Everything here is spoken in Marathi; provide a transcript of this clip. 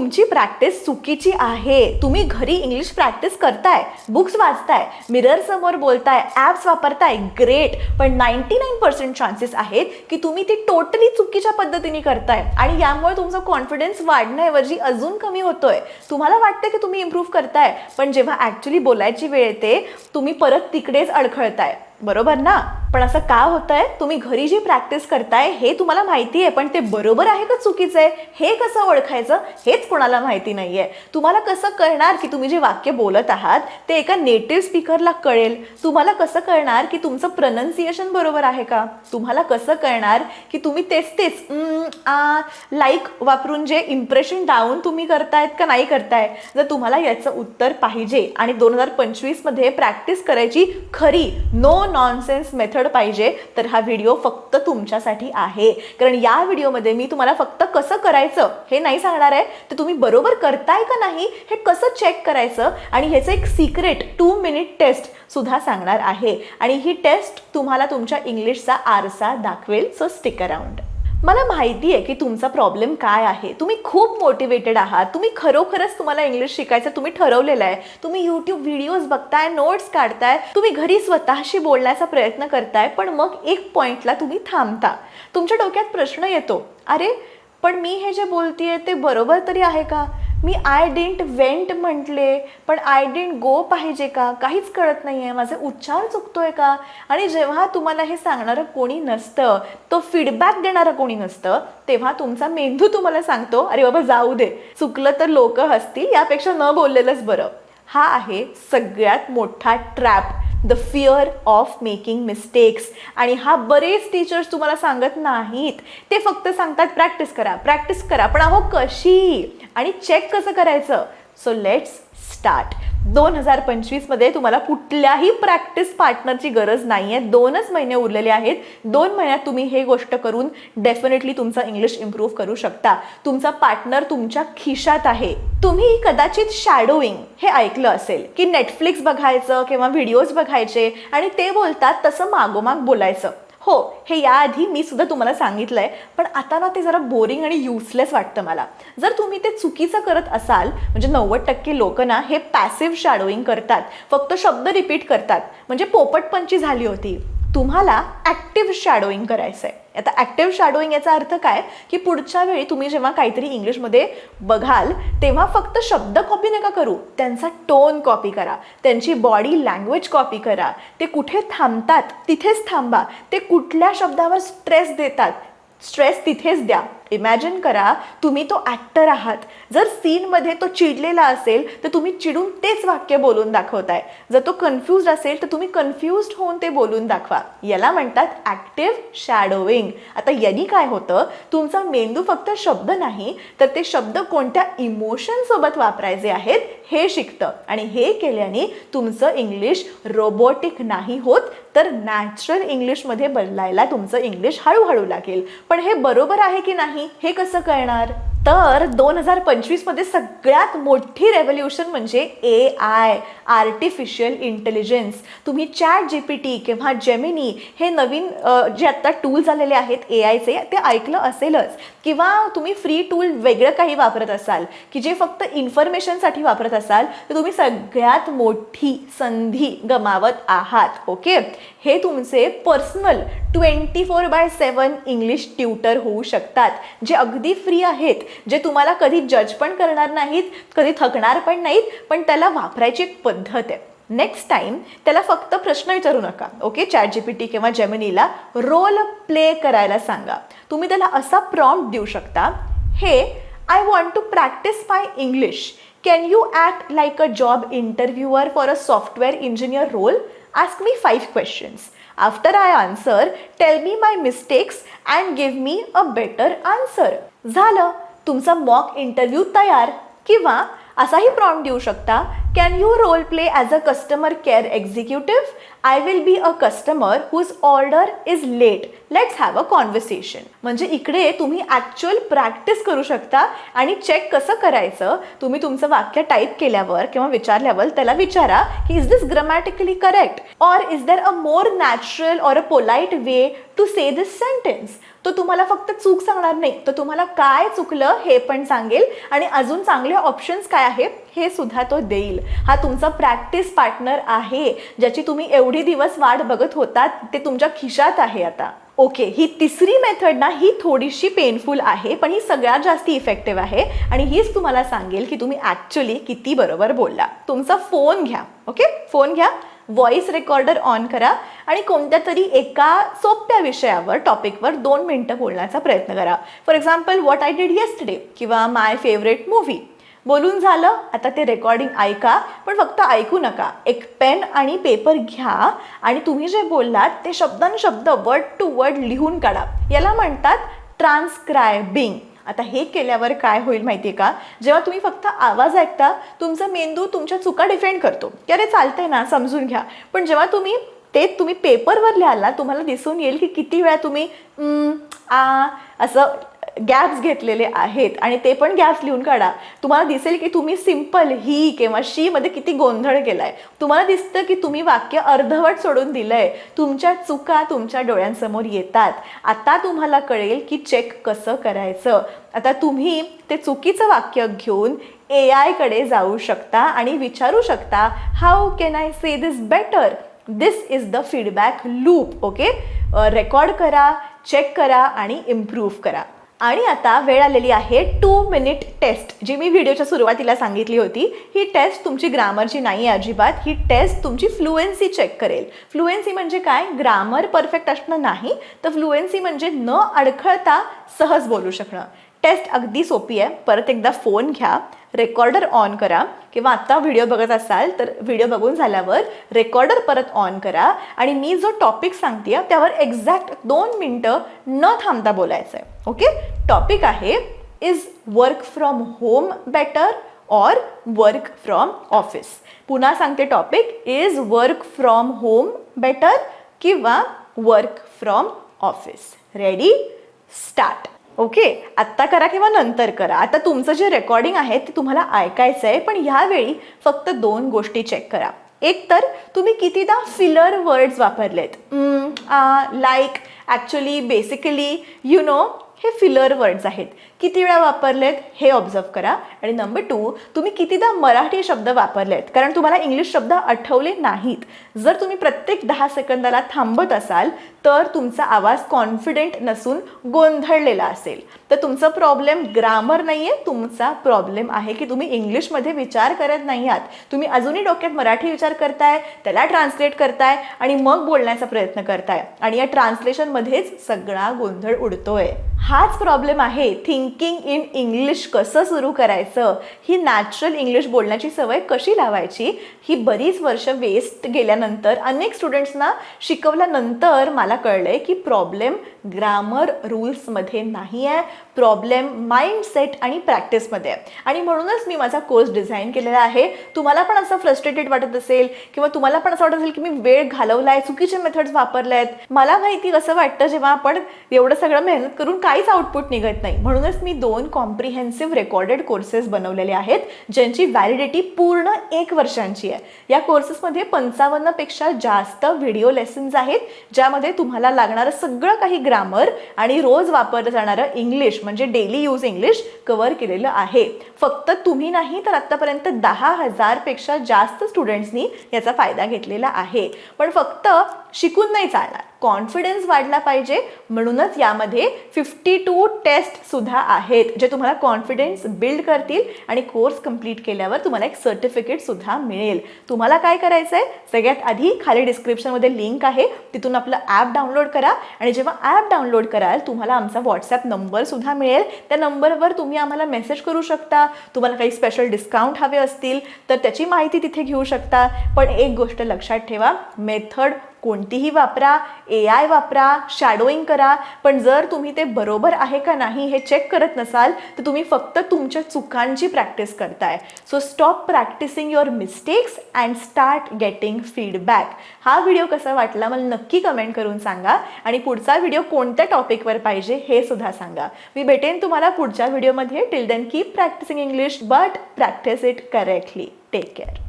तुमची प्रॅक्टिस चुकीची आहे. तुम्ही घरी इंग्लिश प्रॅक्टिस करताय बुक्स वाचताय मिरर समोर बोलताय ॲप्स वापरताय ग्रेट पण नाईन्टी नाईन पर्सेंट चान्सेस आहेत की तुम्ही ती टोटली चुकीच्या पद्धतीने करताय. आणि यामुळे तुमचा कॉन्फिडन्स वाढण्याऐवजी अजून कमी होतोय. तुम्हाला वाटतं की तुम्ही इम्प्रूव्ह करताय पण जेव्हा ॲक्च्युली बोलायची वेळ येते तुम्ही परत तिकडेच अडखळताय. बरोबर ना? पण असं का होतंय? तुम्ही घरी जी प्रॅक्टिस करताय हे तुम्हाला माहिती आहे पण ते बरोबर आहे का चुकीचं आहे हे कसं ओळखायचं? हेच कोणाला माहिती नाही आहे तुम्हाला कसं कळणार की तुम्ही जे वाक्य बोलत आहात ते एका नेटिव्ह स्पीकरला कळेल? तुम्हाला कसं कळणार की तुमचं प्रनन्सिएशन बरोबर आहे का? तुम्हाला कसं कळणार की तुम्ही तेच तेच लाईक वापरून जे इम्प्रेशन डाऊन तुम्ही करतायत का नाही करताय? जर तुम्हाला याचं उत्तर पाहिजे आणि दोन हजार पंचवीसमध्ये प्रॅक्टिस करायची खरी नो नॉनसेन्स मेथड पाहिजे तर हा व्हिडिओ फक्त तुमच्यासाठी आहे. कारण या व्हिडिओमध्ये मी तुम्हाला फक्त कसं करायचं हे नाही सांगणार आहे तर तुम्ही बरोबर करताय का नाही हे कसं चेक करायचं? आणि ह्याचं एक सिक्रेट टू मिनिट टेस्ट सुद्धा सांगणार आहे. आणि ही टेस्ट तुम्हाला तुमच्या इंग्लिशचा आरसा दाखवेल सो स्टिक अराउंड मला माहिती आहे की तुमचा प्रॉब्लेम काय आहे. तुम्ही खूप मोटिवेटेड आहात. तुम्ही खरोखरच तुम्हाला इंग्लिश शिकायचं तुम्ही ठरवलेलं आहे. तुम्ही यूट्यूब व्हिडिओज बघताय नोट्स काढताय तुम्ही घरी स्वतःशी बोलण्याचा प्रयत्न करताय पण मग एक पॉईंटला तुम्ही थांबता. तुमच्या डोक्यात प्रश्न येतो अरे पण मी हे जे बोलतीये ते बरोबर तरी आहे का? मी आय डिंट वेंट म्हटले पण आय डेंट गो पाहिजे का? काहीच कळत नाही आहे माझे उच्चार चुकतोय का? आणि जेव्हा तुम्हाला हे सांगणारं कोणी नसतं तो फीडबॅक देणारं कोणी नसतं तेव्हा तुमचा मेंदू तुम्हाला सांगतो अरे बाबा जाऊ दे. चुकलं तर लोक हसतील यापेक्षा न बोललेलंच बरं. हा आहे सगळ्यात मोठा trap the fear of making mistakes आणि हा बरेच टीचर्स तुम्हाला सांगत नाहीत. ते फक्त सांगतात प्रॅक्टिस करा प्रॅक्टिस करा. पण अहो कशी? आणि चेक कसं करायचं? सो लेट्स स्टार्ट दोन हजार पंचवीसमध्ये तुम्हाला कुठल्याही प्रॅक्टिस पार्टनरची गरज नाही आहे दोनच महिने उरलेले आहेत. दोन महिन्यात तुम्ही हे गोष्ट करून डेफिनेटली तुमचा इंग्लिश इम्प्रूव्ह करू शकता. तुमचा पार्टनर तुमच्या खिशात आहे. तुम्ही कदाचित शॅडोईंग हे ऐकलं असेल की नेटफ्लिक्स बघायचं किंवा व्हिडिओज बघायचे आणि ते बोलतात तसं मागोमाग बोलायचं. हो हे याआधी मी सुद्धा तुम्हाला सांगितलं आहे पण आता ना ते जरा बोरिंग आणि युजलेस वाटतं मला. जर तुम्ही ते चुकीचं करत असाल म्हणजे नव्वद टक्के लोक ना हे पॅसिव्ह शॅडोईंग करतात फक्त शब्द रिपीट करतात म्हणजे पोपटपंची झाली होती. तुम्हाला ॲक्टिव्ह शॅडोईंग करायचं आहे आता ॲक्टिव्ह शॅडोईंग याचा अर्थ काय? की पुढच्या वेळी तुम्ही जेव्हा काहीतरी इंग्लिशमध्ये बघाल तेव्हा फक्त शब्द कॉपी नका करू. त्यांचा टोन कॉपी करा. त्यांची बॉडी लँग्वेज कॉपी करा. ते कुठे थांबतात तिथेच थांबा. ते कुठल्या शब्दावर स्ट्रेस देतात स्ट्रेस तिथेच द्या. इमॅजिन करा तुम्ही तो ॲक्टर आहात. जर सीनमध्ये तो चिडलेला असेल तर तुम्ही चिडून तेच वाक्य बोलून दाखवताय. जर तो कन्फ्युज असेल तर तुम्ही कन्फ्युज्ड होऊन ते बोलून दाखवा. याला म्हणतात ॲक्टिव्ह शॅडोविंग आता यांनी काय होतं? तुमचा मेंदू फक्त शब्द नाही तर ते शब्द कोणत्या इमोशनसोबत वापरायचे आहेत हे शिकतं. आणि हे केल्याने तुमचं इंग्लिश रोबोटिक नाही होत तर नॅचरल इंग्लिशमध्ये बदलायला तुमचं इंग्लिश हळूहळू लागेल. पण हे बरोबर आहे की नाही? हे कसं कळणार तर दोन हजार पंचवीसमध्ये सगळ्यात मोठी रेव्होल्युशन म्हणजे ए आय आर्टिफिशियल इंटेलिजन्स तुम्ही चॅट जी पी टी किंवा जेमिनी हे नवीन जे आत्ता टूल्स आलेले आहेत ए आयचे ते ऐकलं असेलच. किंवा तुम्ही फ्री टूल वेगळं काही वापरत असाल की जे फक्त इन्फॉर्मेशनसाठी वापरत असाल तर तुम्ही सगळ्यात मोठी संधी गमावत आहात ओके हे तुमचे personal twenty four by seven English tutor होऊ शकतात जे अगदी फ्री आहेत. जे तुम्हाला कधी जज पण करणार नाहीत कधी थकणार पण नाहीत पण त्याला वापरायची एक पद्धत आहे. नेक्स्ट टाइम त्याला फक्त प्रश्न विचारू नका. Okay chat G P T किंवा जेमिनीला रोल प्ले करायला सांगा. तुम्ही त्याला असा प्रॉम्प्ट देऊ शकता हे I want to practice my English can you act like a job interviewer for a software engineer role ask me five questions after I answer tell me my mistakes and give me a better answer झालं. तुमचा मॉक इंटरव्ह्यू तयार किंवा असाही प्रॉम्प्ट देऊ शकता. Can you role play as a customer care executive I will be a customer whose order is late let's have a conversation म्हणजे इकडे तुम्ही ॲक्च्युअल प्रॅक्टिस करू शकता आणि चेक कसं करायचं? तुम्ही तुमचं वाक्य टाईप केल्यावर किंवा विचारल्यावर त्याला विचारा की is this grammatically correct or is there a more natural or a polite way to say this sentence तो तुम्हाला फक्त चूक सांगणार नाही. तर तुम्हाला काय चुकलं हे पण सांगेल. आणि अजून चांगले ऑप्शन्स काय आहेत हे सुद्धा तो देईल. हा तुमचा प्रॅक्टिस पार्टनर आहे ज्याची तुम्ही एवढी दिवस वाट बघत होतात ते तुमच्या खिशात आहे आता. ओके ही तिसरी मेथड ना ही थोडीशी पेनफुल आहे पण ही सगळ्यात जास्त इफेक्टिव्ह आहे. आणि हीच तुम्हाला सांगेल की तुम्ही ॲक्च्युली किती बरोबर बोलला. तुमचा फोन घ्या ओके फोन घ्या व्हॉइस रेकॉर्डर ऑन करा आणि कोणत्या तरी एका सोप्या विषयावर टॉपिकवर दोन मिनटं बोलण्याचा प्रयत्न करा. For example what I did yesterday किंवा माय फेवरेट मूव्ही बोलून झालं. आता ते रेकॉर्डिंग ऐका पण फक्त ऐकू नका. एक पेन आणि पेपर घ्या आणि तुम्ही जे बोललात ते शब्दानुशब्द वर्ड टू वर्ड लिहून काढा. याला म्हणतात ट्रान्सक्रायबिंग आता हे केल्यावर काय होईल माहिती आहे का? जेव्हा तुम्ही फक्त आवाज ऐकता तुमचा मेंदू तुमच्या चुका डिफेंड करतो. की अरे चालतंय ना समजून घ्या. पण जेव्हा तुम्ही ते तुम्ही पेपरवर लिहाल ना तुम्हाला दिसून येईल की किती वेळा तुम्ही आ असं गॅप्स घेतलेले आहेत आणि ते पण गॅप्स लिहून काढा. तुम्हाला दिसेल की तुम्ही सिंपल ही किंवा शी मध्ये किती गोंधळ केलाय. तुम्हाला दिसतं की तुम्ही वाक्य अर्धवट सोडून दिलंय. तुमच्या चुका तुमच्या डोळ्यांसमोर येतात. आता तुम्हाला कळेल की चेक कसं करायचं. आता तुम्ही ते चुकीचं वाक्य घेऊन ए आयकडे जाऊ शकता आणि विचारू शकता how can I say this better this is the feedback loop okay record करा चेक करा आणि इम्प्रूव्ह करा. आणि आता वेळ आलेली आहे टू मिनिट टेस्ट जी मी व्हिडिओच्या सुरुवातीला सांगितली होती ही टेस्ट तुमची ग्रामरची नाही आहे अजिबात. ही टेस्ट तुमची फ्लुएन्सी चेक करेल. फ्लुएन्सी म्हणजे काय? ग्रामर परफेक्ट असणं नाही. तर फ्लुएन्सी म्हणजे न अडखळता सहज बोलू शकणं. टेस्ट अगदी सोपी आहे. परत एकदा फोन घ्या रेकॉर्डर ऑन करा. किंवा आत्ता व्हिडिओ बघत असाल तर व्हिडिओ बघून झाल्यावर रेकॉर्डर परत ऑन करा. आणि मी जो टॉपिक सांगते त्यावर एक्झॅक्ट दोन मिनटं न थांबता बोलायचं आहे ओके टॉपिक आहे is work from home better or work from office पुन्हा सांगते topic is work from home better किंवा work from office ready start okay आत्ता करा किंवा नंतर करा. आता तुमचं जे रेकॉर्डिंग आहे ते तुम्हाला ऐकायचं आहे पण ह्यावेळी फक्त दोन गोष्टी चेक करा. एक तर तुम्ही कितीदा फिलर वर्ड्स वापरलेत? Like actually basically you know हे फिलर वर्ड्स आहेत. किती वेळा वापरलेत हे ऑब्झर्व करा. आणि नंबर टू तुम्ही कितीदा मराठी शब्द वापरलेत? कारण तुम्हाला इंग्लिश शब्द आठवले नाहीत. जर तुम्ही प्रत्येक दहा सेकंदाला थांबत असाल तर तुमचा आवाज कॉन्फिडेंट नसून गोंधळलेला असेल. तर तुमचा प्रॉब्लेम ग्रामर नाही आहे तुमचा प्रॉब्लेम आहे की तुम्ही इंग्लिशमध्ये विचार करत नाही आहात. तुम्ही अजूनही डोक्यात मराठी विचार करताय त्याला ट्रान्सलेट करताय आणि मग बोलण्याचा प्रयत्न करताय. आणि या ट्रान्सलेशनमध्येच सगळा गोंधळ उडतोय. हाच प्रॉब्लेम आहे. थिंकिंग इन इंग्लिश कसं सुरू करायचं? ही नॅचरल इंग्लिश बोलण्याची सवय कशी लावायची? ही बरीच वर्ष वेस्ट गेल्यानंतर अनेक स्टुडंट्सना शिकवल्यानंतर मला कळलंय की प्रॉब्लेम ग्रामर रूल्समध्ये नाही आहे. प्रॉब्लेम माइंडसेट आणि प्रॅक्टिसमध्ये आहे. आणि म्हणूनच मी माझा कोर्स डिझाईन केलेला आहे. तुम्हाला पण असं फ्रस्ट्रेटेड वाटत असेल किंवा तुम्हाला पण असं वाटत असेल की मी वेळ घालवला आहे चुकीचे मेथड्स वापरले आहेत मला माहिती कसं वाटतं जेव्हा आपण एवढं सगळं मेहनत करून काहीच आउटपुट निघत नाही. म्हणूनच मी दोन कॉम्प्रिहेन्सिव्ह रेकॉर्डेड कोर्सेस बनवलेले आहेत ज्यांची व्हॅलिडिटी पूर्ण एक वर्षांची आहे. या कोर्सेसमध्ये पंचावन्नपेक्षा जास्त व्हिडिओ लेसन्स आहेत ज्यामध्ये तुम्हाला लागणारं सगळं काही ग्रामर आणि रोज वापरलं जाणारं इंग्लिश म्हणजे डेली यूज इंग्लिश कव्हर केलेलं आहे. फक्त तुम्ही नाही तर आत्तापर्यंत दहा हजारपेक्षा जास्त स्टुडंट्सनी याचा फायदा घेतलेला आहे. पण फक्त शिकून नाही चालणार. कॉन्फिडन्स वाढला पाहिजे म्हणूनच यामध्ये फिफ्टी टू टेस्टसुद्धा आहेत जे तुम्हाला कॉन्फिडन्स बिल्ड करतील आणि कोर्स कंप्लीट केल्यावर तुम्हाला एक सर्टिफिकेटसुद्धा मिळेल. तुम्हाला काय करायचं आहे सगळ्यात आधी खाली डिस्क्रिप्शनमध्ये लिंक आहे तिथून आपलं ॲप डाउनलोड करा आणि जेव्हा ॲप डाउनलोड कराल तुम्हाला आमचा व्हॉट्सॲप नंबरसुद्धा मिळेल. त्या नंबरवर तुम्ही आम्हाला मेसेज करू शकता. तुम्हाला काही स्पेशल डिस्काउंट हवे असतील तर त्याची माहिती तिथे घेऊ शकता. पण एक गोष्ट लक्षात ठेवा मेथड कोण कोणतीही वापरा ए आय वापरा शॅडोईंग करा पण जर तुम्ही ते बरोबर आहे का नाही हे चेक करत नसाल तर तुम्ही फक्त तुमच्या चुकांची प्रॅक्टिस करताय. So stop practicing your mistakes and start getting feedback हा व्हिडिओ कसा वाटला मला नक्की कमेंट करून सांगा आणि पुढचा व्हिडिओ कोणत्या टॉपिकवर पाहिजे हे सुद्धा सांगा. मी भेटेन तुम्हाला पुढच्या व्हिडिओमध्ये till then keep practicing English but practice it correctly take care